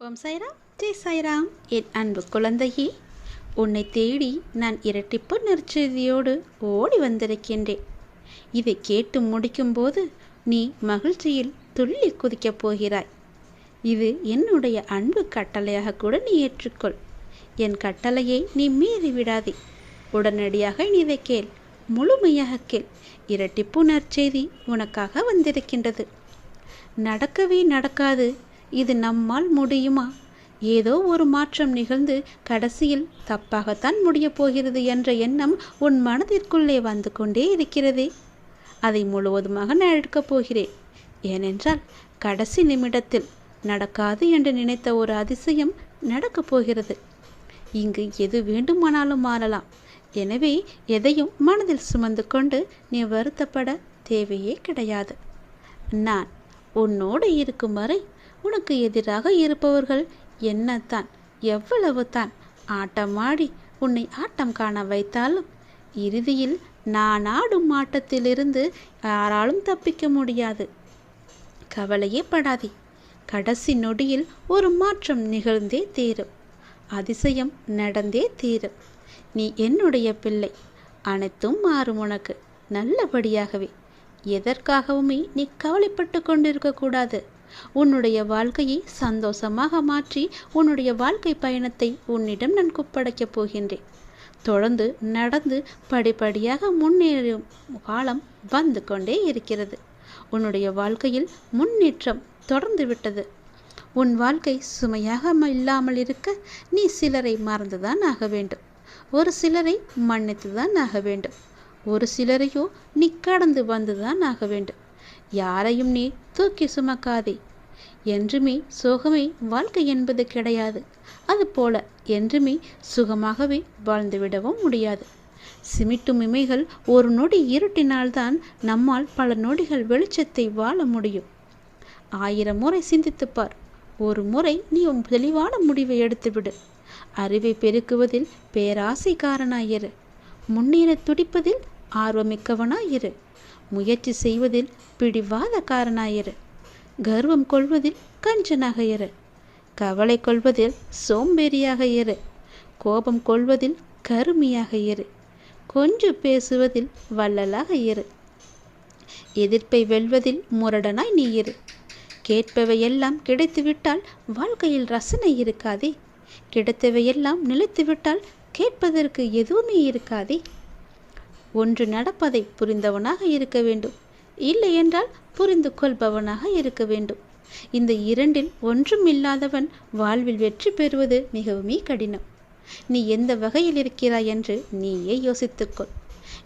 ஓம் சாய்ராம். ஜெய் சாய்ராம். என் அன்பு குழந்தையே உன்னை தேடி நான் இரட்டிப்பு நற்செய்தியோடு ஓடி வந்திருக்கின்றேன். இதை கேட்டு முடிக்கும்போது நீ மகிழ்ச்சியில் துள்ளி குதிக்கப் போகிறாய். இது என்னுடைய அன்பு கட்டளையாக கூட நீ ஏற்றுக்கொள். என் கட்டளையை நீ மீறி விடாதே. உடனடியாக நீ இதை கேள். முழுமையாக கேள். இரட்டிப்பு நற்செய்தி உனக்காக வந்திருக்கின்றது. நடக்கவே நடக்காது. இது நம்மால் முடியுமா? ஏதோ ஒரு மாற்றம் நிகழ்ந்து கடைசியில் தப்பாகத்தான் முடியப் போகிறது என்ற எண்ணம் உன் மனதிற்குள்ளே வந்து கொண்டே இருக்கிறதே. அதை முழுவதுமாக நான் எடுக்கப் போகிறேன். ஏனென்றால் கடைசி நிமிடத்தில் நடக்காது என்று நினைத்த ஒரு அதிசயம் நடக்கப் போகிறது. இங்கு எது வேண்டுமானாலும் மாறலாம். எனவே எதையும் மனதில் சுமந்து கொண்டு நீ வருத்தப்பட தேவையே கிடையாது. நான் உன்னோடு இருக்கும் வரை உனக்கு எதிராக இருப்பவர்கள் என்னத்தான்? எவ்வளவு தான்? ஆட்டமாடி உன்னை ஆட்டம் காண வைத்தாலும் இறுதியில் நான் ஆடும் ஆட்டத்திலிருந்து யாராலும் தப்பிக்க முடியாது. கவலையே படாதே. கடைசி நொடியில் ஒரு மாற்றம் நிகழ்ந்தே தீரும். அதிசயம் நடந்தே தீரும். நீ என்னுடைய பிள்ளை. அனைத்தும் மாறும் உனக்கு. நல்லபடியாகவே. எதற்காகவுமே நீ கவலைப்பட்டு கொண்டிருக்கக்கூடாது கூடாது. உன்னுடைய வாழ்க்கையை சந்தோஷமாக மாற்றி உன்னுடைய வாழ்க்கை பயணத்தை உன்னிடம் நான் குப்படைக்கப் போகின்றேன். தொடர்ந்து நடந்து படிப்படியாக முன்னேறும் காலம் வந்து கொண்டே இருக்கிறது. உன்னுடைய வாழ்க்கையில் முன்னேற்றம் தொடர்ந்து விட்டது. உன் வாழ்க்கை சுமையாக இல்லாமல் இருக்க நீ சிலரை மறந்துதான் ஆக வேண்டும். ஒரு சிலரை மன்னித்துதான் ஆக வேண்டும். ஒரு சிலரையோ நீ கடந்து வந்துதான் ஆக வேண்டும். யாரையும் நீ தூக்கி சுமக்காதே. என்றுமே சோகமே வாழ்க்கை என்பது கிடையாது. அதுபோல என்றுமே சுகமாகவே வாழ்ந்துவிடவும் முடியாது. சிமிட்டும் இமைகள் ஒரு நொடி இருட்டினால்தான் நம்மால் பல நொடிகள் வெளிச்சத்தை வாழ முடியும். ஆயிரம் முறை சிந்தித்துப்பார் ஒரு முறை நீ உன் தெளிவான முடிவை எடுத்துவிடு. அறிவை பெருக்குவதில் பேராசைக்காரனாயிரு. முன்னேற துடிப்பதில் ஆர்வமிக்கவனாயிரு. முயற்சி செய்வதில் பிடிவாதக்காரனாயிரு கர்வம் கொள்வதில் கஞ்சனாக இரு கவலை கொள்வதில் சோம்பேறியாக இரு கோபம் கொள்வதில் கருமையாக இரு கொஞ்சம் பேசுவதில் வள்ளலாக இரு எதிர்ப்பை வெல்வதில் முரடனாய் நீ இரு கேட்பவையெல்லாம் கிடைத்துவிட்டால் வாழ்க்கையில் ரசனை இருக்காதே. கிடைத்தவையெல்லாம் நிலைத்துவிட்டால் கேட்பதற்கு எதுவுமே இருக்காதே. ஒன்று நடப்பதை புரிந்தவனாக இருக்க வேண்டும். இல்லை என்றால் புரிந்து கொள்பவனாக இருக்க வேண்டும். இந்த இரண்டில் ஒன்றும் இல்லாதவன் வாழ்வில் வெற்றி பெறுவது மிகவுமே கடினம். நீ எந்த வகையில் இருக்கிறாய் என்று நீயே யோசித்துக்கொள்.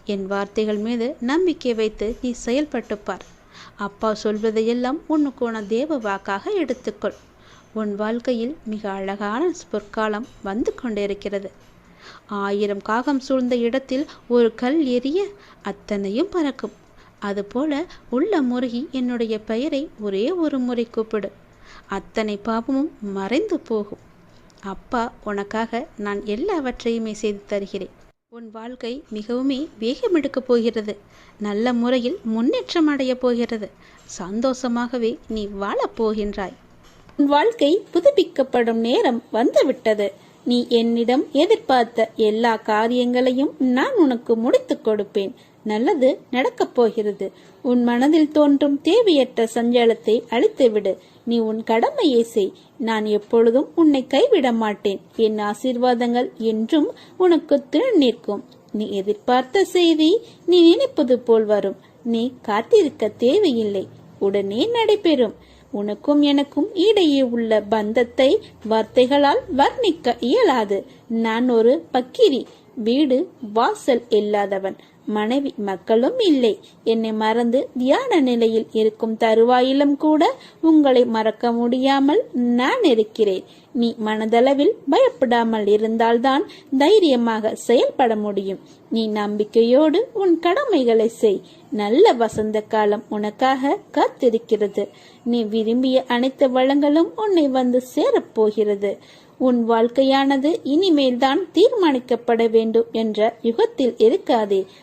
என் வார்த்தைகள் மீது நம்பிக்கை வைத்து நீ செயல்பட்டு பார். அப்பா சொல்வதையெல்லாம் உனக்கான தேவ வாக்காக எடுத்துக்கொள். உன் வாழ்க்கையில் மிக அழகான பொற்காலம் வந்து கொண்டிருக்கிறது. ஆயிரம் காகம் சூழ்ந்த இடத்தில் ஒரு கல் எரிய அத்தனையும் பறக்கும். அதுபோல உள்ள முருகி என்னுடைய பெயரை ஒரே ஒரு முறை கூப்பிடு. அத்தனை பாவமும் மறைந்து போகும். அப்பா உனக்காக நான் எல்லாவற்றையுமே செய்து தருகிறேன். உன் வாழ்க்கை மிகவுமே வேகமெடுக்கப் போகிறது. நல்ல முறையில் முன்னேற்றம் அடையப் போகிறது. சந்தோஷமாகவே நீ வாழப் போகின்றாய். உன் வாழ்க்கை புதுப்பிக்கப்படும் நேரம் வந்துவிட்டது. நீ என்னிடம் எதிர்பார்த்த எல்லா காரியங்களையும் நான் உனக்கு முடித்துக் கொடுப்பேன். நல்லது நடக்கப் போகிறது. உன் மனதில் தோன்றும் தேவையற்ற சஞ்சலத்தை அழித்துவிடு. நீ உன் கடமையை செய். நான் எப்பொழுதும் உன்னை கைவிட மாட்டேன். என் ஆசீர்வாதங்கள் என்றும் உனக்கு திறன் நிற்கும். நீ எதிர்பார்த்த செய்தி நீ நினைப்பது போல் வரும். நீ காத்திருக்க தேவையில்லை. உடனே நடைபெறும். உனக்கும் எனக்கும் இடையே உள்ள பந்தத்தை வார்த்தைகளால் வர்ணிக்க இயலாது. நான் ஒரு பக்கிரி வீடு வாசல் இல்லாதவன். மனைவி மக்களும் இல்லை. என்னை மறந்து தியான நிலையில் இருக்கும் தருவாயிலும் கூட உங்களை மறக்க முடியாமல் நான் இருக்கிறேன். நீ மனதளவில் பயப்படாமல் இருந்தால்தான் தைரியமாக செயல்பட முடியும். நீ நம்பிக்கையோடு உன் கடமைகளை செய். நல்ல வசந்த காலம் உனக்காக காத்திருக்கிறது. நீ விரும்பிய அனைத்து வளங்களும் உன்னை வந்து சேரப்போகிறது. உன் வாழ்க்கையானது இனிமேல் தான் தீர்மானிக்கப்பட வேண்டும் என்ற யுகத்தில் இருக்காதே.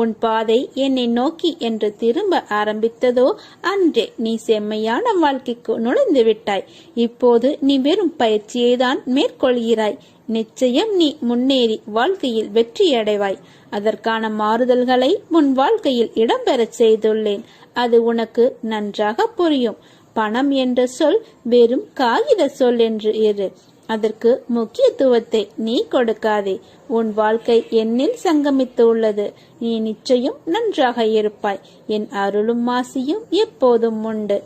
உன் பாதை என்னை நோக்கி என்று திரும்ப ஆரம்பித்ததோ அன்றே நீ செம்மையான வாழ்க்கைக்கு நுழைந்து விட்டாய். இப்போது நீ வெறும் பயிற்சியை தான் மேற்கொள்கிறாய். நிச்சயம் நீ முன்னேறி வாழ்க்கையில் வெற்றியடைவாய் அதற்கான மாறுதல்களை உன் வாழ்க்கையில் இடம்பெறச் செய்துள்ளேன். அது உனக்கு நன்றாக புரியும். பணம் என்ற சொல் வெறும் காகித சொல் என்று இரு. அதற்கு முக்கியத்துவத்தை நீ கொடுக்காதே. உன் வாழ்க்கை என்னில் சங்கமித்து உள்ளது நீ நிச்சயம் நன்றாக இருப்பாய். என் அருளும் மாசியும் எப்போதும் உண்டு.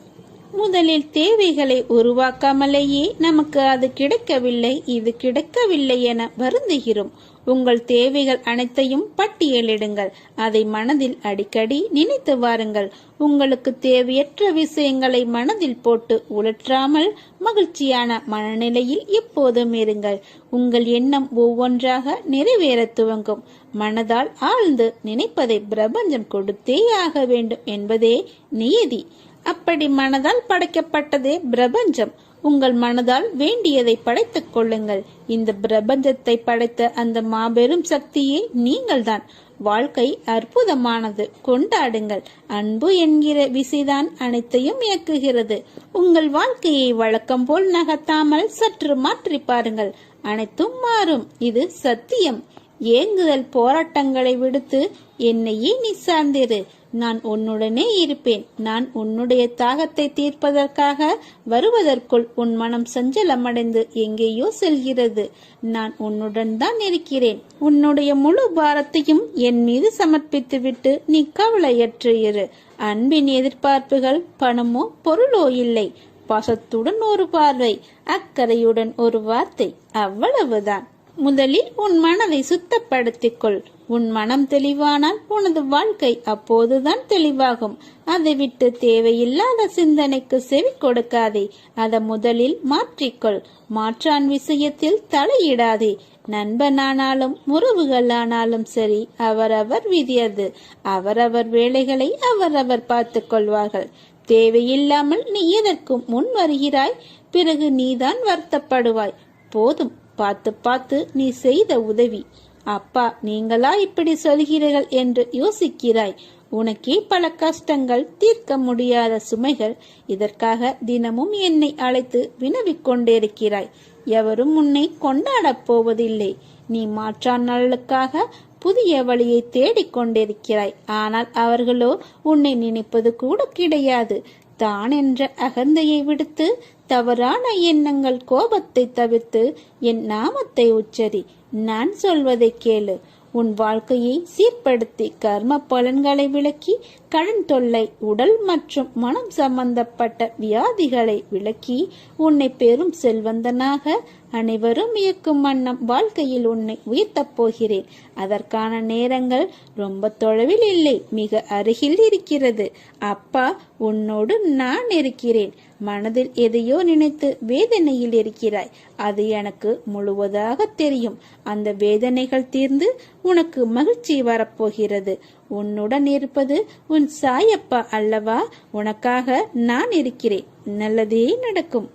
முதலில் தேவைகளை உருவாக்காமலேயே நமக்கு அது கிடைக்கவில்லை இது கிடைக்கவில்லை என வருந்துகிறோம். உங்கள் தேவைகள் அனைத்தையும் பட்டியலிடுங்கள். அதை மனதில் அடிக்கடி நினைத்து வாருங்கள். உங்களுக்கு தேவையற்ற விஷயங்களை மனதில் போட்டு உழற்றாமல் மகிழ்ச்சியான மனநிலையில் எப்போதும் இருங்கள். உங்கள் எண்ணம் ஒவ்வொன்றாக நிறைவேற துவங்கும். மனதால் ஆழ்ந்து நினைப்பதை பிரபஞ்சம் கொடுத்தே ஆக வேண்டும் என்பதே நியதி. அப்படி மனதால் படைக்கப்பட்டதே பிரபஞ்சம். உங்கள் மனதால் வேண்டியதை படைத்துக் கொள்ளுங்கள். இந்த பிரபஞ்சத்தை படைத்த அந்த மாபெரும் சக்தியே நீங்கள்தான். வாழ்க்கை அற்புதமானது. கொண்டாடுங்கள். அன்பு என்கிற விசைதான் அனைத்தையும் இயக்குகிறது. உங்கள் வாழ்க்கையை வழக்கம் போல் நகர்த்தாமல் சற்று மாற்றி பாருங்கள். அனைத்தும் மாறும். இது சத்தியம். ஏங்குதல் போராட்டங்களை விடுத்து என்னையே நீ சார்ந்திரு. நான் உன்னுடனே இருப்பேன். நான் உன்னுடைய தாகத்தை தீர்ப்பதற்காக வருவதற்குள் உன் மனம் சஞ்சலமடைந்து எங்கேயோ செல்கிறது. நான் உன்னுடன் தான் இருக்கிறேன். உன்னுடைய முழு பாரத்தையும் என் மீது சமர்ப்பித்துவிட்டு நீ கவலையற்று இரு. அன்பின் எதிர்பார்ப்புகள் பணமோ பொருளோ இல்லை. பாசத்துடன் ஒரு பார்வை அக்கறையுடன் ஒரு வார்த்தை. அவ்வளவுதான். முதலில் உன் மனதை சுத்தப்படுத்திக் கொள் உன் மனம் தெளிவானால் உனது வாழ்க்கை அப்போதுதான் தெளிவாகும். அதை விட்டு தேவையில்லாத சிந்தனைக்கு செவி கொடுக்காதே. அதை முதலில் மாற்றிக்கொள். மாற்றான் விஷயத்தில் தலையிடாதே. நண்பனானாலும் உறவுகளானாலும் சரி அவரவர் விதியது. அவரவர் வேலைகளை அவரவர் பார்த்து கொள்வார்கள். தேவையில்லாமல் நீ எதற்கும் முன் வருகிறாய் பிறகு நீதான் வருத்தப்படுவாய். போதும். பார்த்து பார்த்து நீ செய்த உதவி. அப்பா நீங்களா இப்படி சொல்கிறீர்கள் என்று யோசிக்கிறாய். உனக்கே பல கஷ்டங்கள் தீர்க்க முடியாத சுமைகள். இதற்காக தினமும் என்னை அழைத்து வினவிக் கொண்டிருக்கிறாய். எவரும் உன்னை கொண்டாடப் போவதில்லை. நீ மாற்றான் நலனுக்காக புதிய வழியை தேடிக் கொண்டிருக்கிறாய். ஆனால் அவர்களோ உன்னை நினைப்பது கூட கிடையாது. தான் என்ற அகந்தையை விடுத்து தவறான எண்ணங்கள் கோபத்தை தவிர்த்து என் நாமத்தை உச்சரி. நான் சொல்வதை கேளு. உன் வாழ்க்கையை சீர்படுத்தி கர்ம பலன்களை விளக்கி கடன் தொல்லை உடல் மற்றும் மனம் சம்பந்தப்பட்ட வியாதிகளை விளக்கி உன்னை பெரும் செல்வந்தனாக அனைவரும் இயக்கும் வண்ணம் வாழ்க்கையில் உன்னை உயர்த்தப் போகிறேன். அதற்கான நேரங்கள் ரொம்ப தொலைவில் இல்லை மிக அருகில் இருக்கிறது. அப்பா உன்னோடு நான் இருக்கிறேன். மனதில் எதையோ நினைத்து வேதனையில் இருக்கிறாய். அது எனக்கு முழுவதாக தெரியும். அந்த வேதனைகள் தீர்ந்து உனக்கு மகிழ்ச்சி வரப்போகிறது. உன்னுடன் இருப்பது உன் சாயப்பா அல்லவா? உனக்காக நான் இருக்கிறேன். நல்லதே நடக்கும்.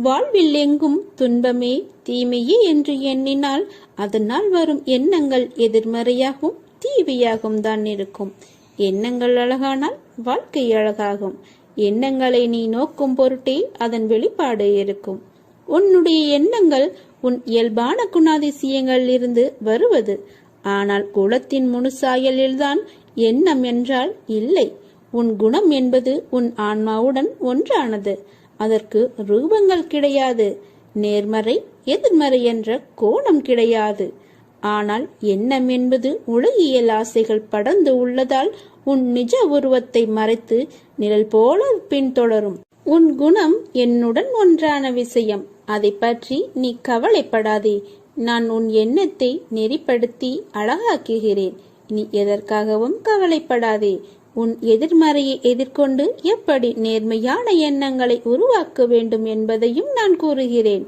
வாழ்வில் எங்கும் துன்பமே தீமையே என்று எண்ணினால் அதனால் வரும் எண்ணங்கள் எதிர்மறையாகவும் தீவியாகவும் தான் இருக்கும். எண்ணங்கள் அழகானால் வாழ்க்கை அழகாகும். எண்ணங்களை நீ நோக்கும் பொருட்டே அதன் வெளிப்பாடு இருக்கும். உன்னுடைய எண்ணங்கள் உன் இயல்பான குணாதிசயங்களில் இருந்து வருவது. ஆனால் குலத்தின் முனுசாயலில்தான் எண்ணம் என்றால் இல்லை. உன் குணம் என்பது உன் ஆன்மாவுடன் ஒன்றானது. அதற்கு ரூபங்கள் கிடையாது. நேர்மறை எதிர்மறை என்ற கோணம் கிடையாது. ஆனால் எண்ணம் என்பது உலகியல் ஆசைகள் படர்ந்து உள்ளதால் உன் நிஜ உருவத்தை மறைத்து நிழல் போல பின்தொடரும். உன் குணம் என்னுடன் ஒன்றான விஷயம். அதை பற்றி நீ கவலைப்படாதே. நான் உன் எண்ணத்தை நெறிப்படுத்தி அழகாக்குகிறேன். நீ எதற்காகவும் கவலைப்படாதே. உன் எதிர்மறையை எதிர்கொண்டு எப்படி நேர்மையான எண்ணங்களை உருவாக்க வேண்டும் என்பதையும் நான் கூறுகிறேன்.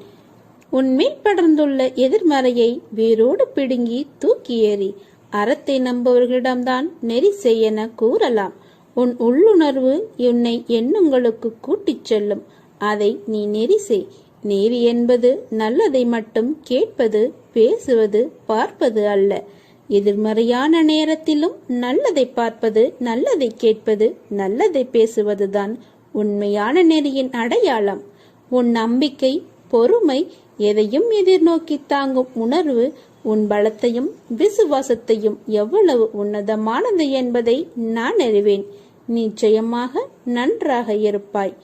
உன்மேல் படர்ந்துள்ள எதிர்மறையை வேரோடு பிடுங்கி தூக்கி ஏறி அறத்தை நம்புவர்களிடம்தான் நெறி செய்யென கூறலாம். உன் உள்ளுணர்வு உன்னை எண்ணங்களுக்கு கூட்டிச் செல்லும். அதை நீ நெறி செய். நீதி என்பது நல்லதை மட்டும் கேட்பது பேசுவது பார்ப்பது அல்ல. எதிர்மறையான நேரத்திலும் நல்லதை பார்ப்பது நல்லதை கேட்பது நல்லதை பேசுவதுதான் உண்மையான நெறியின் அடையாளம். உன் நம்பிக்கை பொறுமை எதையும் எதிர்நோக்கி தாங்கும் உணர்வு உன் பலத்தையும் விசுவாசத்தையும் எவ்வளவு உன்னதமானது என்பதை நான் அறிவேன். நிச்சயமாக நன்றாக இருப்பாய்.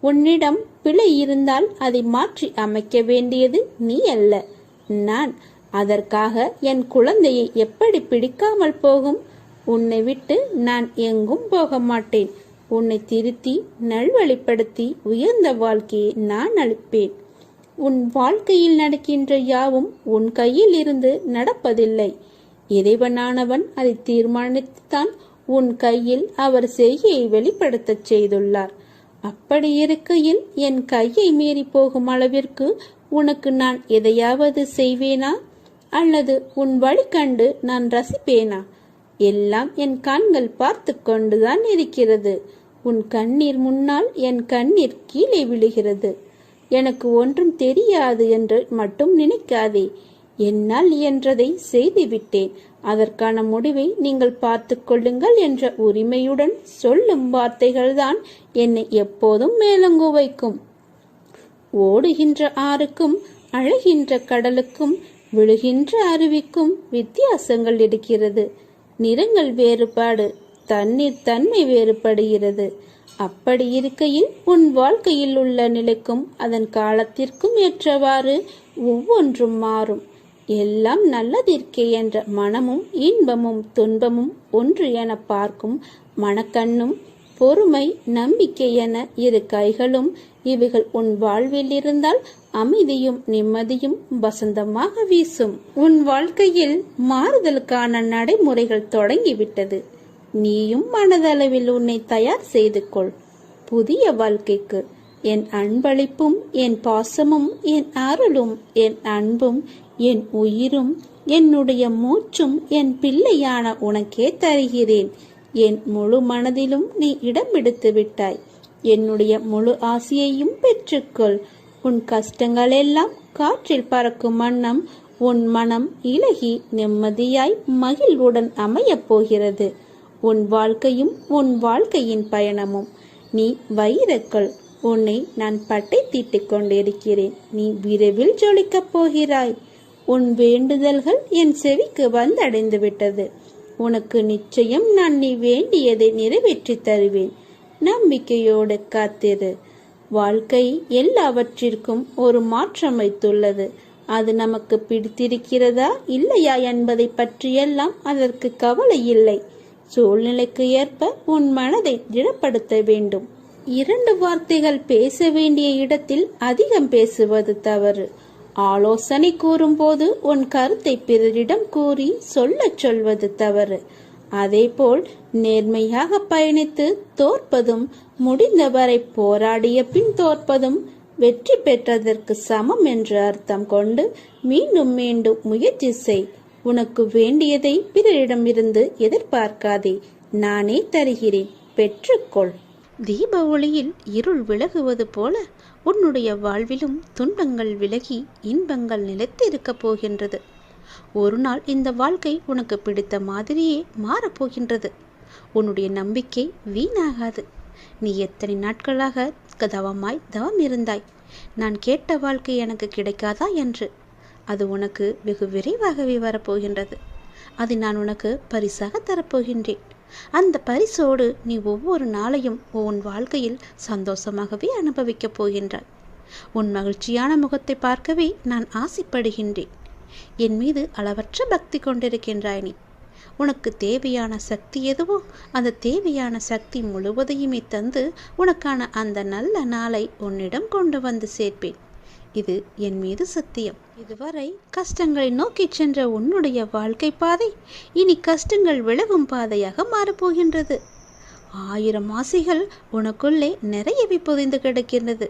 உன்னிடம் பிழை இருந்தால் அதை மாற்றி அமைக்க வேண்டியது நீ அல்ல. நான் அதற்காக என் குழந்தையை எப்படி பிடிக்காமல் போகும்? உன்னை விட்டு நான் எங்கும் போக மாட்டேன். உன்னை திருத்தி நல்வழிப்படுத்தி உயர்ந்த வாழ்க்கையை நான் அளிப்பேன். உன் வாழ்க்கையில் நடக்கின்ற யாவும் உன் கையில் இருந்து நடப்பதில்லை. இறைவனானவன் அதை தீர்மானித்துத்தான் உன் கையில் அவர் செய்கையை வெளிப்படுத்தச் செய்துள்ளார். அப்படி இருக்கையில் என் கையை மீறி போகும் அளவிற்கு உனக்கு நான் எதையாவது செய்வேனா? அல்லது உன் வழி கண்டு நான் ரசிப்பேனா? எல்லாம் என் கண்கள் பார்த்து கொண்டுதான் இருக்கிறது. உன் கண்ணீர் முன்னால் என் கண்ணீர் கீழே விழுகிறது. எனக்கு ஒன்றும் தெரியாது என்று மட்டும் நினைக்காதே. என்னால் இயன்றதை செய்துவிட்டேன். அதற்கான முடிவை நீங்கள் பார்த்து கொள்ளுங்கள் என்ற உரிமையுடன் சொல்லும் வார்த்தைகள்தான் என்னை எப்போதும் மேலங்கு வைக்கும். ஓடுகின்ற ஆறுக்கும் அழகின்ற கடலுக்கும் விழுகின்ற அருவிக்கும் வித்தியாசங்கள் இருக்கிறது. நிறங்கள் வேறுபாடு தண்ணீர் தன்மை வேறுபடுகிறது. அப்படி இருக்கையில் உன் வாழ்க்கையில் உள்ள நிலைக்கும் அதன் காலத்திற்கும் ஏற்றவாறு ஒவ்வொன்றும் மாறும். எல்லாம் நல்லதிற்கே என்ற மனமும் இன்பமும் துன்பமும் ஒன்று என பார்க்கும் மனக்கண்ணும் பொறுமை நம்பிக்கை என இரு கைகளும் இவைகள் உன் வாழ்வில் இருந்தால் அமைதியும் நிம்மதியும் வசந்தமாக வீசும். உன் வாழ்க்கையில் மாறுதலுக்கான நடைமுறைகள் தொடங்கிவிட்டது. நீயும் மனதளவில் உன்னை தயார் செய்து கொள். புதிய வாழ்க்கைக்கு என் அன்பளிப்பும் என் பாசமும் என் அருளும் என் அன்பும் என் உயிரும் என்னுடைய மூச்சும் என் பிள்ளையான உனக்கே தருகிறேன். என் முழு மனதிலும் நீ இடம் எடுத்து விட்டாய். என்னுடைய முழு ஆசையையும் பெற்றுக்கொள். உன் கஷ்டங்களெல்லாம் காற்றில் பறக்கும் வண்ணம் உன் மனம் இலகி நிம்மதியாய் மகிழ்வுடன் அமையப் போகிறது. உன் வாழ்க்கையும் உன் வாழ்க்கையின் பயணமும். நீ வைரக்கல். உன்னை நான் பட்டை தீட்டிக் கொண்டிருக்கிறேன். நீ விரைவில் ஜொலிக்கப் போகிறாய். உன் வேண்டுதல்கள் என் செவிக்கு வந்தடைந்து விட்டது உனக்கு நிச்சயம் நான் நீ வேண்டியதை நிறைவேற்றி தருவேன். நம்பிக்கையோடு காத்திரு. வாழ்க்கை எல்லாவற்றிற்கும் ஒரு மாற்றம் வைத்துள்ளது. அது நமக்கு பிடித்திருக்கிறதா இல்லையா என்பதை பற்றியெல்லாம் அதற்கு கவலை இல்லை. சூழ்நிலைக்கு ஏற்ப உன் மனதை திடப்படுத்த வேண்டும். இரண்டு வார்த்தைகள் பேச வேண்டிய இடத்தில் அதிகம் பேசுவது தவறு. ஆலோசனை கூறும்போது உன் கருத்தை பிறரிடம் கூறி சொல்லச் சொல்வது தவறு. அதேபோல் நேர்மையாக பயணித்து தோற்பதும் முடிந்தவரை போராடிய பின் தோற்பதும் வெற்றி பெற்றதற்கு சமம் என்று அர்த்தம் கொண்டு மீண்டும் மீண்டும் முயற்சி செய். உனக்கு வேண்டியதை பிறரிடமிருந்து எதிர்பார்க்காதே. நானே தருகிறேன். பெற்றுக்கொள். தீப ஒளியில் இருள் விலகுவது போல உன்னுடைய வாழ்விலும் துன்பங்கள் விலகி இன்பங்கள் நிலைத்து இருக்கப் போகின்றது. ஒரு நாள் இந்த வாழ்க்கை உனக்கு பிடித்த மாதிரியே மாறப்போகின்றது உன்னுடைய நம்பிக்கை வீணாகாது. நீ எத்தனை நாட்களாக தவமாய் தவம் இருந்தாய்? நான் கேட்ட வாழ்க்கை எனக்கு கிடைக்காதா என்று. அது உனக்கு வெகு விரைவாகவே வரப்போகின்றது அதை நான் உனக்கு பரிசாக தரப்போகின்றேன் அந்த பரிசோடு நீ ஒவ்வொரு நாளையும் உன் வாழ்க்கையில் சந்தோஷமாகவே அனுபவிக்கப் போகின்றாய். உன் மகிழ்ச்சியான முகத்தை பார்க்கவே நான் ஆசைப்படுகின்றேன். என் மீது அளவற்ற பக்தி கொண்டிருக்கின்றாய் நீ. உனக்கு தேவையான சக்தி எதுவோ அந்த தேவையான சக்தி முழுவதையுமே தந்து உனக்கான அந்த நல்ல நாளை உன்னிடம் கொண்டு வந்து சேர்ப்பேன். இது என் மீது சத்தியம். இதுவரை கஷ்டங்களை நோக்கிச் சென்ற உன்னுடைய வாழ்க்கை பாதை இனி கஷ்டங்கள் விலகும் பாதையாக மாறப்போகின்றது ஆயிரம் ஆசைகள் உனக்குள்ளே நிறையவே புதைந்து கிடக்கின்றது.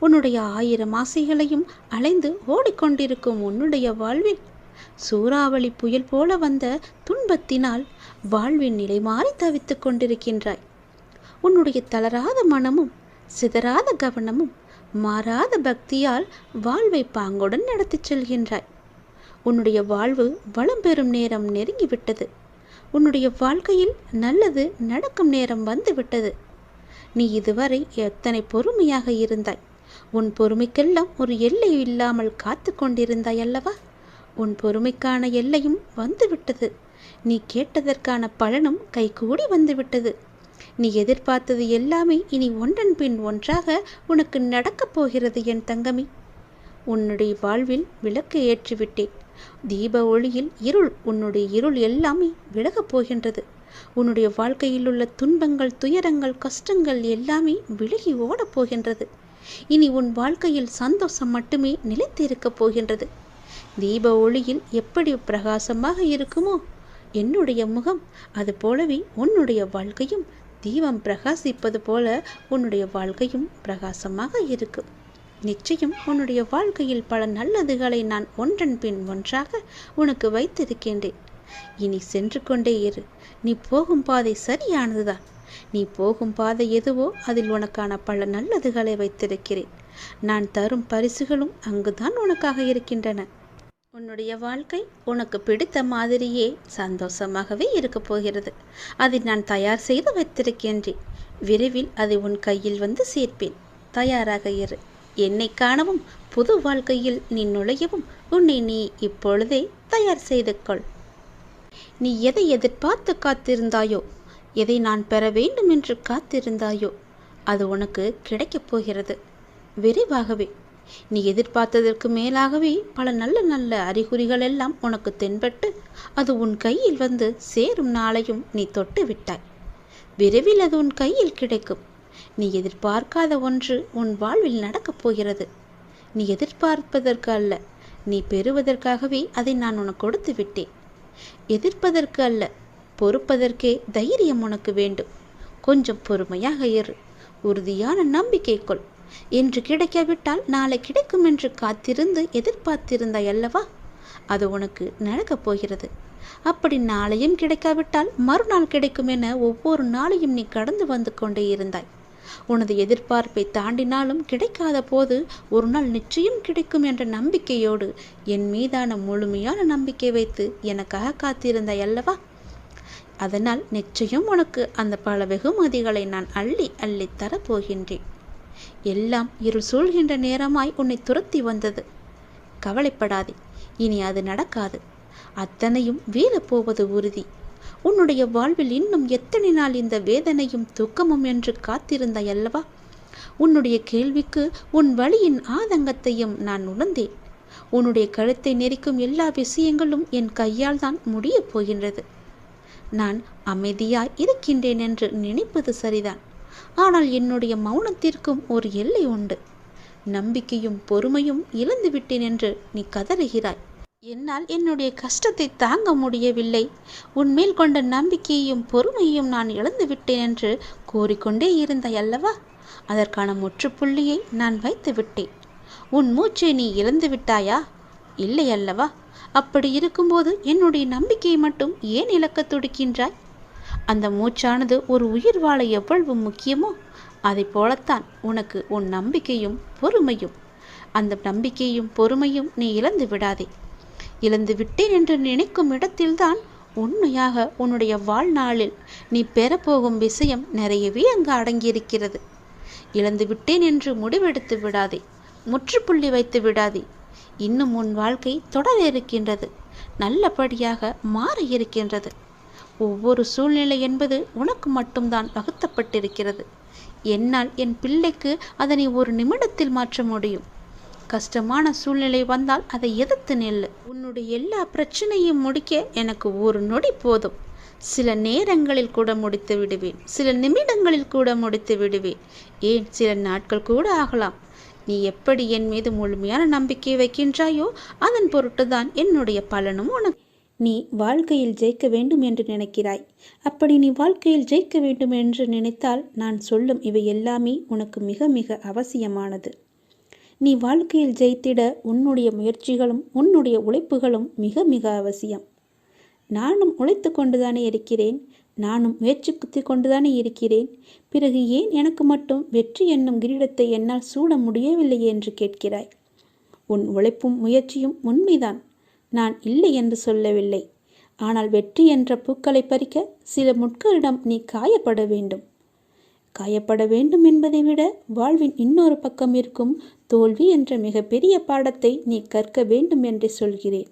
உன்னுடைய ஆயிரம் ஆசைகளையும் அலைந்து ஓடிக்கொண்டிருக்கும் உன்னுடைய வாழ்வில் சூறாவளி புயல் போல வந்த துன்பத்தினால் வாழ்வின் நிலை மாறி தவித்துக் கொண்டிருக்கின்றாய். உன்னுடைய தளராத மனமும் சிதறாத கவனமும் மாறாத பக்தியால் வாழ்வை பாங்குடன் நடத்திச் செல்கின்றாய். உன்னுடைய வாழ்வு வளம் பெறும் நேரம் நெருங்கிவிட்டது. உன்னுடைய வாழ்க்கையில் நல்லது நடக்கும் நேரம் வந்துவிட்டது. நீ இதுவரை எத்தனை பொறுமையாக இருந்தாய்? உன் பொறுமைக்கெல்லாம் ஒரு எல்லை இல்லாமல் காத்து கொண்டிருந்தாய் அல்லவா? உன் பொறுமைக்கான எல்லையும் வந்துவிட்டது. நீ கேட்டதற்கான பலனும் கைகூடி வந்துவிட்டது. நீ எதிர்பார்த்தது எல்லாமே இனி ஒன்றன் பின் ஒன்றாக உனக்கு நடக்கப் போகிறது என் தங்கமி. உன்னுடைய வாழ்வில் விளக்கு ஏற்றிவிட்டேன். தீப ஒளியில் இருள் உன்னுடைய இருள் எல்லாமே விலகப் போகின்றது. உன்னுடைய வாழ்க்கையில் உள்ள துன்பங்கள் துயரங்கள் கஷ்டங்கள் எல்லாமே விலகி ஓடப் போகின்றது. இனி உன் வாழ்க்கையில் சந்தோஷம் மட்டுமே நிலைத்திருக்கப் போகின்றது. தீப ஒளியில் எப்படி பிரகாசமாக இருக்குமோ? என்னுடைய முகம் அது போலவே உன்னுடைய வாழ்க்கையும் தீபம் பிரகாசிப்பது போல உன்னுடைய வாழ்க்கையும் பிரகாசமாக இருக்கும் நிச்சயம் உன்னுடைய வாழ்க்கையில் பல நல்லதுகளை நான் ஒன்றன் பின் ஒன்றாக உனக்கு வைத்திருக்கின்றேன். இனி சென்று கொண்டே இரு. நீ போகும் பாதை சரியானதுதான் நீ போகும் பாதை எதுவோ அதில் உனக்கான பல நல்லதுகளை வைத்திருக்கிறேன். நான் தரும் பரிசுகளும் அங்குதான் உனக்காக இருக்கின்றன. உன்னுடைய வாழ்க்கை உனக்கு பிடித்த மாதிரியே சந்தோஷமாகவே இருக்கப் போகிறது. அதை நான் தயார் செய்து வைத்திருக்கின்றேன். விரைவில் அதை உன் கையில் வந்து சேர்ப்பேன். தயாராக இரு. என்னை காணவும் புது வாழ்க்கையில் நீ நுழையவும் உன்னை நீ இப்பொழுதே தயார் செய்து கொள். நீ எதை எதிர்பார்த்து காத்திருந்தாயோ எதை நான் பெற வேண்டும் என்று காத்திருந்தாயோ அது உனக்கு கிடைக்கப் போகிறது. விரைவாகவே நீ எதிர்பார்த்ததற்கு மேலாகவே பல நல்ல நல்ல அறிகுறிகள் எல்லாம் உனக்கு தென்பட்டு அது உன் கையில் வந்து சேரும் நாளையும் நீ தொட்டு விட்டாய். விரைவில் அது உன் கையில் கிடைக்கும். நீ எதிர்பார்க்காத ஒன்று உன் வாழ்வில் நடக்கப் போகிறது. நீ எதிர்பார்ப்பதற்கு அல்ல நீ பெறுவதற்காகவே அதை நான் உனக்கு கொடுத்து விட்டேன். எதிர்ப்பதற்கு அல்ல பொறுப்பதற்கே தைரியம் உனக்கு வேண்டும். கொஞ்சம் பொறுமையாக இரு. உறுதியான நம்பிக்கை கொள். இன்று கிடைக்காவிட்டால் நாளை கிடைக்கும் என்று காத்திருந்து எதிர்பார்த்திருந்தாய் அல்லவா? அது உனக்கு நடக்கப் போகிறது. அப்படி நாளையும் கிடைக்காவிட்டால் மறுநாள் கிடைக்கும் என ஒவ்வொரு நாளையும் நீ கடந்து வந்து கொண்டே இருந்தாய். உனது எதிர்பார்ப்பை தாண்டினாலும் கிடைக்காத போது ஒரு நாள் நிச்சயம் கிடைக்கும் என்ற நம்பிக்கையோடு என் மீதான முழுமையான நம்பிக்கை வைத்து எனக்காக காத்திருந்தாய் அல்லவா? அதனால் நிச்சயம் உனக்கு அந்த பல வெகுமதிகளை நான் அள்ளி அள்ளி தரப்போகின்றேன். எல்லாம் இருள் சூழ்கின்ற நேரமாய் உன்னை துரத்தி வந்தது. கவலைப்படாதே இனி அது நடக்காது. அத்தனையும் வீழப்போவது உறுதி. உன்னுடைய வாழ்வில் இன்னும் எத்தனை நாள் இந்த வேதனையும் துக்கமும் என்று காத்திருந்தாய் அல்லவா? உன்னுடைய கேள்விக்கு உன் வழியின் ஆதங்கத்தையும் நான் உணர்ந்தேன். உன்னுடைய கழுத்தை நெரிக்கும் எல்லா விஷயங்களும் என் கையால் தான் முடியப் போகின்றது. நான் அமைதியாய் இருக்கின்றேன் என்று நினைப்பது சரிதான். ஆனால் என்னுடைய மௌனத்திற்கும் ஒரு எல்லை உண்டு. நம்பிக்கையும் பொறுமையும் இழந்து விட்டேன் என்று நீ கதறுகிறாய். என்னால் என்னுடைய கஷ்டத்தை தாங்க முடியவில்லை. உன்மேல் கொண்ட நம்பிக்கையையும் பொறுமையையும் நான் இழந்துவிட்டேன் என்று கூறிக்கொண்டே இருந்தாய் அல்லவா? அதற்கான முற்றுப்புள்ளியை நான் வைத்து விட்டேன். உன் மூச்சை நீ இழந்து விட்டாயா? இல்லை அல்லவா? அப்படி இருக்கும்போது என்னுடைய நம்பிக்கையை மட்டும் ஏன் இழக்க துடிக்கின்றாய்? அந்த மூச்சானது ஒரு உயிர் வாழ எவ்வளவு முக்கியமோ அதை போலத்தான் உனக்கு உன் நம்பிக்கையும் பொறுமையும். அந்த நம்பிக்கையும் பொறுமையும் நீ இழந்து விடாதே. இழந்து விட்டேன் என்று நினைக்கும் இடத்தில்தான் உண்மையாக உன்னுடைய வாழ்நாளில் நீ பெறப்போகும் விஷயம் நிறையவே அங்கு அடங்கியிருக்கிறது. இழந்து விட்டேன் என்று முடிவெடுத்து விடாதே. முற்றுப்புள்ளி வைத்து விடாதே. இன்னும் உன் வாழ்க்கை தொடர இருக்கின்றது. நல்லபடியாக மாற இருக்கின்றது. ஒவ்வொரு சூழ்நிலை என்பது உனக்கு மட்டும்தான் வகுத்தப்பட்டிருக்கிறது என்னால் என் பிள்ளைக்கு அதனை ஒரு நிமிடத்தில் மாற்ற முடியும். கஷ்டமான சூழ்நிலை வந்தால் அதை எதிர்த்து நெல்லு. உன்னுடைய எல்லா பிரச்சனையும் முடிக்க எனக்கு ஒரு நொடி போதும். சில நேரங்களில் கூட முடித்து விடுவேன். சில நிமிடங்களில் கூட முடித்து விடுவேன். ஏன்? சில நாட்கள் கூட ஆகலாம். நீ எப்படி என் மீது முழுமையான நம்பிக்கை வைக்கின்றாயோ அதன் பொருட்டுதான் என்னுடைய பலனும் உனக்கு. நீ வாழ்க்கையில் ஜெயிக்க வேண்டும் என்று நினைக்கிறாய். அப்படி நீ வாழ்க்கையில் ஜெயிக்க வேண்டும் என்று நினைத்தால் நான் சொல்லும் இவை எல்லாமே உனக்கு மிக மிக அவசியமானது. நீ வாழ்க்கையில் ஜெயித்திட உன்னுடைய முயற்சிகளும் உன்னுடைய உழைப்புகளும் மிக மிக அவசியம். நானும் உழைத்து கொண்டுதானே இருக்கிறேன். நானும் முயற்சி குத்தி கொண்டுதானே இருக்கிறேன். பிறகு ஏன் எனக்கு மட்டும் வெற்றி என்னும் கிரீடத்தை என்னால் சூட முடியவில்லை என்று கேட்கிறாய். உன் உழைப்பும் முயற்சியும் உண்மைதான். நான் இல்லை என்று சொல்லவில்லை. ஆனால் வெற்றி என்ற பூக்களை பறிக்க சில முட்களிடம் நீ காயப்பட வேண்டும். காயப்பட வேண்டும் என்பதை விட வாழ்வின் இன்னொரு பக்கம் இருக்கும் தோல்வி என்ற மிகப்பெரிய பாடத்தை நீ கற்க வேண்டும் என்று சொல்கிறேன்.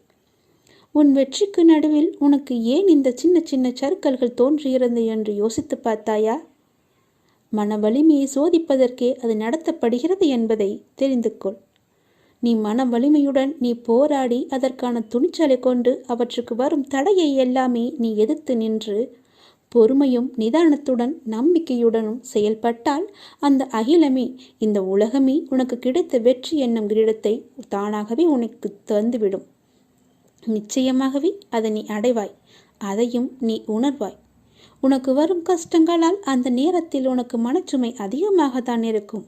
உன் வெற்றிக்கு நடுவில் உனக்கு ஏன் இந்த சின்ன சின்ன சறுக்கல்கள் தோன்றுகிறது என்று யோசித்து பார்த்தாயா? மன வலிமையை சோதிப்பதற்கே அது நடத்தப்படுகிறது என்பதை தெரிந்து கொள். நீ மன வலிமையுடன் நீ போராடி அதற்கான துணிச்சலை கொண்டு அவற்றுக்கு வரும் தடையை எல்லாமே நீ எதிர்த்து நின்று பொறுமையும் நிதானத்துடன் நம்பிக்கையுடனும் செயல்பட்டால் அந்த அகிலமே இந்த உலகமே உனக்கு கிடைத்த வெற்றி என்னும் கிரீடத்தை தானாகவே உனக்கு தந்துவிடும். நிச்சயமாகவே அதை நீ அடைவாய் அதையும் நீ உணர்வாய். உனக்கு வரும் கஷ்டங்களால் அந்த நேரத்தில் உனக்கு மனச்சுமை அதிகமாகத்தான் இருக்கும்.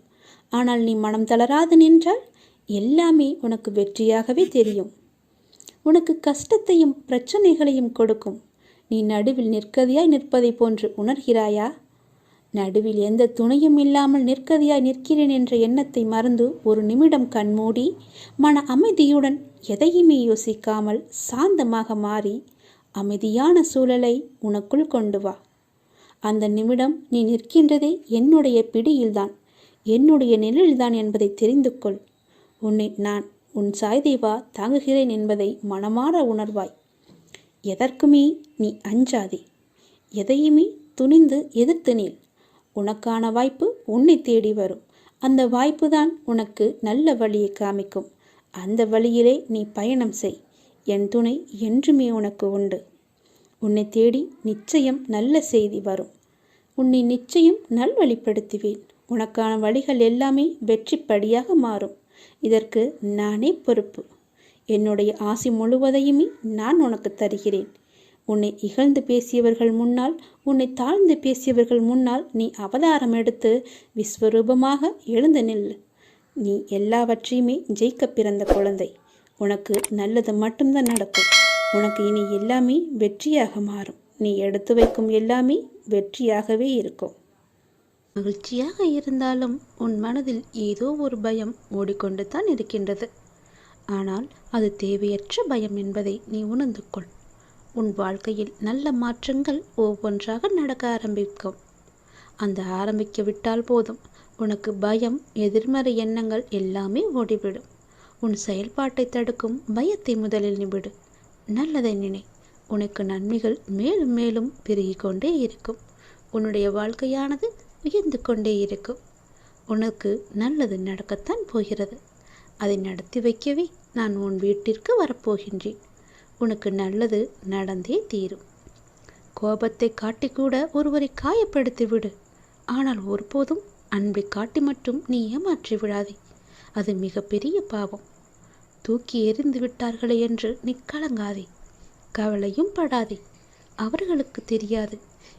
ஆனால் நீ மனம் தளராது நின்றால் எல்லாமே உனக்கு வெற்றியாகவே தெரியும். உனக்கு கஷ்டத்தையும் பிரச்சனைகளையும் கொடுக்கும். நீ நடுவில் நிற்கதியாய் நிற்பதை போன்று உணர்கிறாயா? நடுவில் எந்த துணையும் இல்லாமல் நிற்கதியாய் நிற்கிறேன் என்ற எண்ணத்தை மறந்து ஒரு நிமிடம் கண்மூடி மன அமைதியுடன் எதையுமே யோசிக்காமல் சாந்தமாக மாறி அமைதியான சூழலை உனக்குள் கொண்டு வா. அந்த நிமிடம் நீ நிற்கின்றதே என்னுடைய பிடியில்தான் என்னுடைய நிழல்தான் என்பதை தெரிந்து கொள். உன்னை நான் உன் சாய்தேவா தாங்குகிறேன் என்பதை மனமாற உணர்வாய். எதற்குமே நீ அஞ்சாதே. எதையுமே துணிந்து எதிர்த்து நில். உனக்கான வாய்ப்பு உன்னை தேடி வரும். அந்த வாய்ப்பு தான் உனக்கு நல்ல வழியை காமிக்கும். அந்த வழியிலே நீ பயணம் செய். என் துணை என்றுமே உனக்கு உண்டு. உன்னை தேடி நிச்சயம் நல்ல செய்தி வரும். உன்னை நிச்சயம் நல்வழிப்படுத்துவேன். உனக்கான வழிகள் எல்லாமே வெற்றிப்படியாக மாறும். இதற்கு நானே பொறுப்பு. என்னுடைய ஆசி முழுவதையுமே நான் உனக்கு தருகிறேன். உன்னை இகழ்ந்து பேசியவர்கள் முன்னால் உன்னை தாழ்ந்து பேசியவர்கள் முன்னால் நீ அவதாரம் எடுத்து விஸ்வரூபமாக எழுந்து நில் நீ எல்லாவற்றையுமே ஜெயிக்க பிறந்த குழந்தை. உனக்கு நல்லது மட்டும்தான் நடக்கும். உனக்கு இனி எல்லாமே வெற்றியாக மாறும். நீ எடுத்து வைக்கும் எல்லாமே வெற்றியாகவே இருக்கும். மகிழ்ச்சியாக இருந்தாலும் உன் மனதில் ஏதோ ஒரு பயம் ஓடிக்கொண்டு தான் இருக்கின்றது. ஆனால் அது தேவையற்ற பயம் என்பதை நீ உணர்ந்து கொள். உன் வாழ்க்கையில் நல்ல மாற்றங்கள் ஒவ்வொன்றாக நடக்க ஆரம்பிக்கும். அந்த ஆரம்பிக்க விட்டால் போதும். உனக்கு பயம் எதிர்மறை எண்ணங்கள் எல்லாமே ஓடிவிடும். உன் செயல்பாட்டை தடுக்கும் பயத்தை முதலில் நிவிடு நல்லதை நினை. உனக்கு நன்மைகள் மேலும் மேலும் பெருகிக்கொண்டே இருக்கும். உன்னுடைய வாழ்க்கையானது உயர்ந்து கொண்டே இருக்கும். உனக்கு நல்லது நடக்கத்தான் போகிறது. அதை நடத்தி வைக்கவே நான் உன் வீட்டிற்கு வரப்போகின்றேன். உனக்கு நல்லது நடந்தே தீரும். கோபத்தை காட்டி கூட ஒருவரை காயப்படுத்தி விடு. ஆனால் ஒருபோதும் அன்பை காட்டி மட்டும் நீ ஏமாற்றி விடாதே. அது மிகப்பெரிய பாவம். தூக்கி எறிந்து விட்டார்களே என்று நீ கலங்காதே. கவலையும் படாதே. அவர்களுக்கு தெரியாது.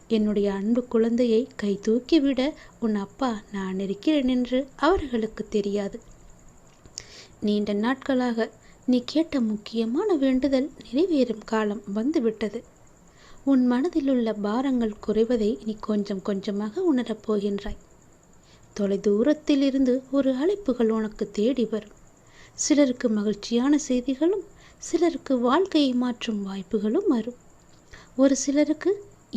என்னுடைய அன்பு குழந்தையை கை தூக்கிவிட உன் அப்பா நான் இருக்கிறேன் என்று அவர்களுக்கு தெரியாது. நீண்ட நாட்களாக நீ கேட்ட முக்கியமான வேண்டுதல் நிறைவேறும் காலம் வந்துவிட்டது. உன் மனதில் உள்ள பாரங்கள் குறைவதை நீ கொஞ்சம் கொஞ்சமாக உணரப் போகின்றாய். தொலைதூரத்தில் இருந்து ஒரு அழைப்புகள் உனக்கு தேடி வரும். சிலருக்கு மகிழ்ச்சியான செய்திகளும் சிலருக்கு வாழ்க்கையை மாற்றும் வாய்ப்புகளும் வரும். ஒரு சிலருக்கு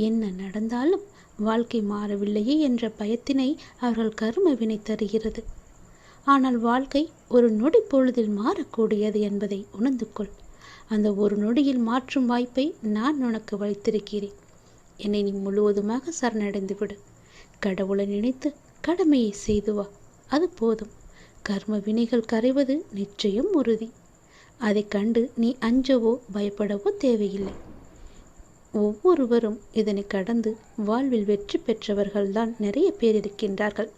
என்ன நடந்தாலும் வாழ்க்கை மாறவில்லையே என்ற பயத்தினை அவர்கள் கர்ம வினை தருகிறது. ஆனால் வாழ்க்கை ஒரு நொடி பொழுதில் மாறக்கூடியது என்பதை உணர்ந்து கொள். அந்த ஒரு நொடியில் மாற்றும் வாய்ப்பை நான் உனக்கு வைத்திருக்கிறேன். என்னை நீ முழுவதுமாக சரணடைந்து விடு. கடவுளை நினைத்து கடமையை செய்து வா. அது போதும். கர்ம வினைகள் கரைவது நிச்சயம் உறுதி. அதை கண்டு நீ அஞ்சவோ பயப்படவோ தேவையில்லை. ஒவ்வொருவரும் இதனை கடந்து வாழ்வில் வெற்றி பெற்றவர்கள்தான் நிறைய பேர் இருக்கின்றார்கள்.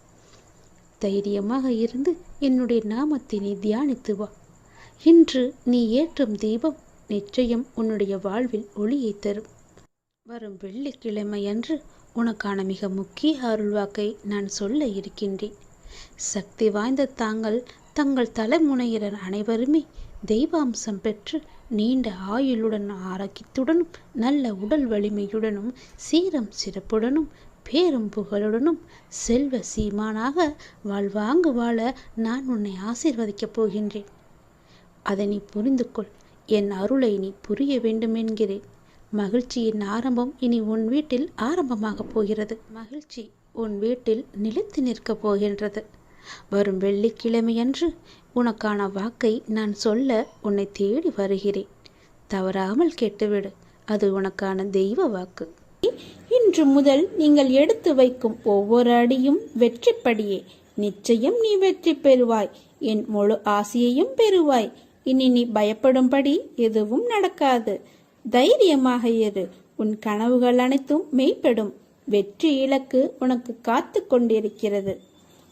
தைரியமாக இருந்து என்னுடைய நாமத்தை நீ தியானித்து வா. இன்று நீ ஏற்றும் தீபம் நிச்சயம் உன்னுடைய வாழ்வில் ஒளியை தரும். வரும் வெள்ளிக்கிழமையன்று உனக்கான மிக முக்கிய அருள்வாக்கை நான் சொல்ல இருக்கின்றேன். சக்தி வாய்ந்த தாங்கள் தங்கள் தலைமுனையினர் அனைவருமே தெய்வாம்சம் பெற்று நீண்ட ஆயுளுடன் ஆரோக்கியத்துடனும் நல்ல உடல் வலிமையுடனும் சீரம் சிறப்புடனும் பேரும் புகழுடனும் செல்வ சீமானாக வாழ்வாங்கு வாழ நான் உன்னை ஆசீர்வதிக்கப் போகின்றேன். அதை நீ புரிந்து கொள் என் அருளை நீ புரிய வேண்டும் என்கிறேன் மகிழ்ச்சியின் ஆரம்பம் இனி உன் வீட்டில் ஆரம்பமாகப் போகிறது. மகிழ்ச்சி உன் வீட்டில் நிலைத்து நிற்கப் போகின்றது. வரும் வெள்ளிக்கிழமையன்று உனக்கான வாக்கை நான் சொல்ல உன்னை தேடி வருகிறேன். தவறாமல் கேட்டுவிடு. அது உனக்கான தெய்வ வாக்கு. இன்று முதல் நீங்கள் எடுத்து வைக்கும் ஒவ்வொரு அடியும் வெற்றிப்படியே. நிச்சயம் நீ வெற்றி பெறுவாய். என் முழு ஆசையையும் பெறுவாய். இனி நீ பயப்படும்படி எதுவும் நடக்காது. தைரியமாக இரு. உன் கனவுகள் அனைத்தும் மெய்ப்படும். வெற்றி இலக்கு உனக்கு காத்து கொண்டிருக்கிறது.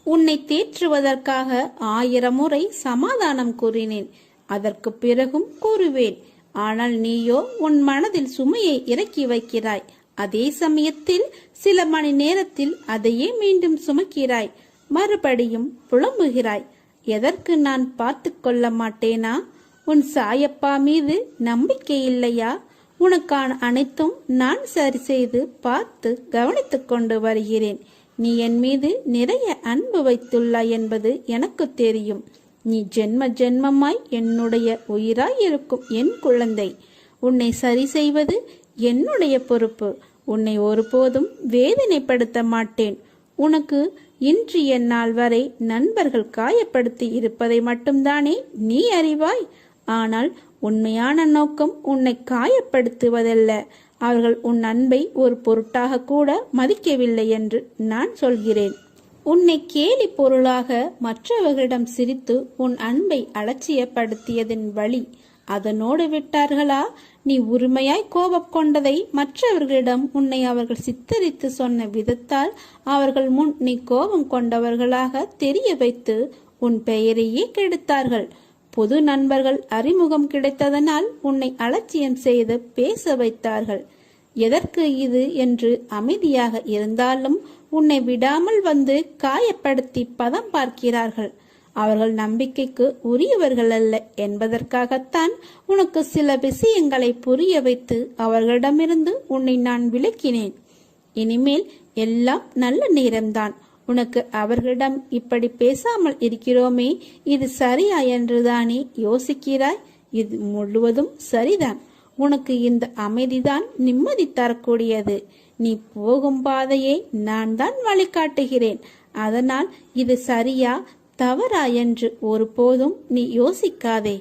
உன்னை தேற்றுவதற்காக ஆயிரம் முறை சமாதானம் கூறினேன். அதற்கு பிறகும் கூறுவேன் ஆனால் நீயோ உன் மனதில் சுமையை இறக்கி வைக்கிறாய். அதே சமயத்தில் சில மணி நேரத்தில் அதையே மீண்டும் சுமக்கிறாய். மறுபடியும் புலம்புகிறாய். எதற்கு நான் பார்த்து கொள்ள மாட்டேனா? உன் சாயப்பா மீது நம்பிக்கை இல்லையா? உனக்கான அனைத்தும் நான் சரி செய்து பார்த்து கவனித்துக் கொண்டு வருகிறேன். நீ என் மீது நிறைய அன்பு வைத்துள்ளாய் என்பது எனக்கு தெரியும். நீ ஜென்ம ஜென்மமாய் என்னுடைய உயிராய் இருக்கும் என் குழந்தை. உன்னை சரி செய்வது என்னுடைய பொறுப்பு. உன்னை ஒருபோதும் வேதனைப்படுத்த மாட்டேன். உனக்கு இன்றைய நாள் வரை நண்பர்கள் காயப்படுத்தி இருப்பதை மட்டும்தானே நீ அறிவாய்? ஆனால் உண்மையான நோக்கம் உன்னை காயப்படுத்துவதல்ல. அவர்கள் உன் அன்பை ஒரு பொருட்டாக கூட மதிக்கவில்லை என்று நான் சொல்கிறேன். உன்னை கேலி பொருளாக மற்றவர்களிடம் சிரித்து உன் அன்பை அலட்சியப்படுத்தியதின் வழி அதனோடு விட்டார்களா? நீ உரிமையாய் கோபம் கொண்டதை மற்றவர்களிடம் உன்னை அவர்கள் சித்தரித்து சொன்ன விதத்தால் அவர்கள் முன் நீ கோபம் கொண்டவர்களாக தெரிய வைத்து உன் பெயரையே கெடுத்தார்கள். புது நண்பர்கள் அறிமுகம் கிடைத்ததனால் உன்னை அலட்சியம் செய்து பேச வைத்தார்கள். எதற்கு இது என்று அமைதியாக இருந்தாலும் உன்னை விடாமல் வந்து காயப்படுத்தி பதம் பார்க்கிறார்கள். அவர்கள் நம்பிக்கைக்கு உரியவர்கள் அல்ல என்பதற்காகத்தான் உனக்கு சில விஷயங்களை புரிய வைத்து அவர்களிடமிருந்து உன்னை நான் விளக்கினேன் இனிமேல் எல்லாம் நல்ல நேரம்தான். உனக்கு அவர்களிடம் இப்படி பேசாமல் இருக்கிறோமே இது சரியா என்றுதானே யோசிக்கிறாய்? இது முழுவதும் சரிதான். உனக்கு இந்த அமைதிதான் நிம்மதி தரக்கூடியது. நீ போகும் பாதையை நான் தான் வழிகாட்டுகிறேன். அதனால் இது சரியா தவறா என்று ஒருபோதும் நீ யோசிக்காதே.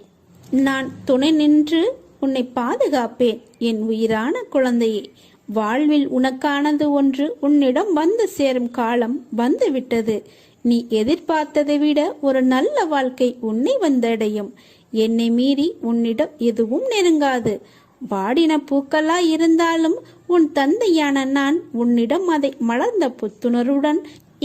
நான் துணை நின்று உன்னை பாதுகாப்பேன் என் உயிரான குழந்தையே. வாழ்வில் உனக்கானது ஒன்று உன்னிடம் வந்து சேரும் காலம் வந்துவிட்டது. நீ எதிர்பார்த்ததை விட ஒரு நல்ல வாழ்க்கை உன்னை வந்தடையும். என்னை மீறி உன்னிடம் எதுவும் நெருங்காது. வாடின பூக்களா இருந்தாலும் உன் தந்தையான நான் உன்னிடம் அதை மலர்ந்த புத்துணர்வுடன்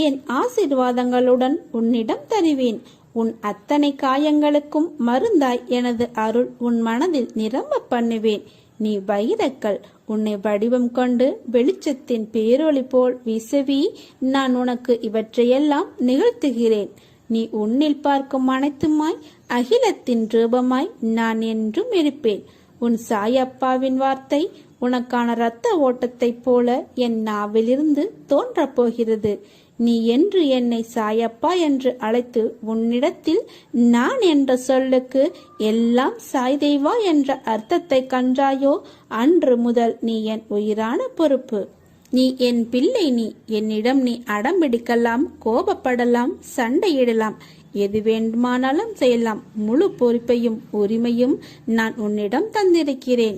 என் ஆசீர்வாதங்களுடன் உன்னிடம் தருவேன். உன் அத்தனை காயங்களுக்கும் மருந்தாய் எனது அருள் உன் மனதில் நிரம்ப பண்ணுவேன். நீ வைரக்கல் உன்னை வடிவம் கொண்டு வெளிச்சத்தின் பேரொளி போல் விசவி நான் உனக்கு இவற்றையெல்லாம் நிகழ்த்துகிறேன். நீ உன்னில் பார்க்கும் அனைத்துமாய் அகிலத்தின் ரூபமாய் நான் என்றும் இருப்பேன். உன் சாயப்பாவின் வார்த்தை உனக்கான இரத்த ஓட்டத்தைப் போல என் நாவிலிருந்து தோன்றப் போகிறது நீ என்று என்னை சாயப்பா என்று அழைத்து உன்னிடத்தில் நான் என்ற சொல்லுக்கு எல்லாம் சாய்தேவா என்ற அர்த்தத்தை கண்டாயோ? அன்று முதல் நீ என் உயிரான பொறுப்பு. நீ என் பிள்ளை நீ. என்னிடம் நீ அடம்பிடிக்கலாம் கோபப்படலாம் சண்டையிடலாம். எது வேண்டுமானாலும் செய்யலாம். முழு பொறுப்பையும் உரிமையும் நான் உன்னிடம் தந்திருக்கிறேன்.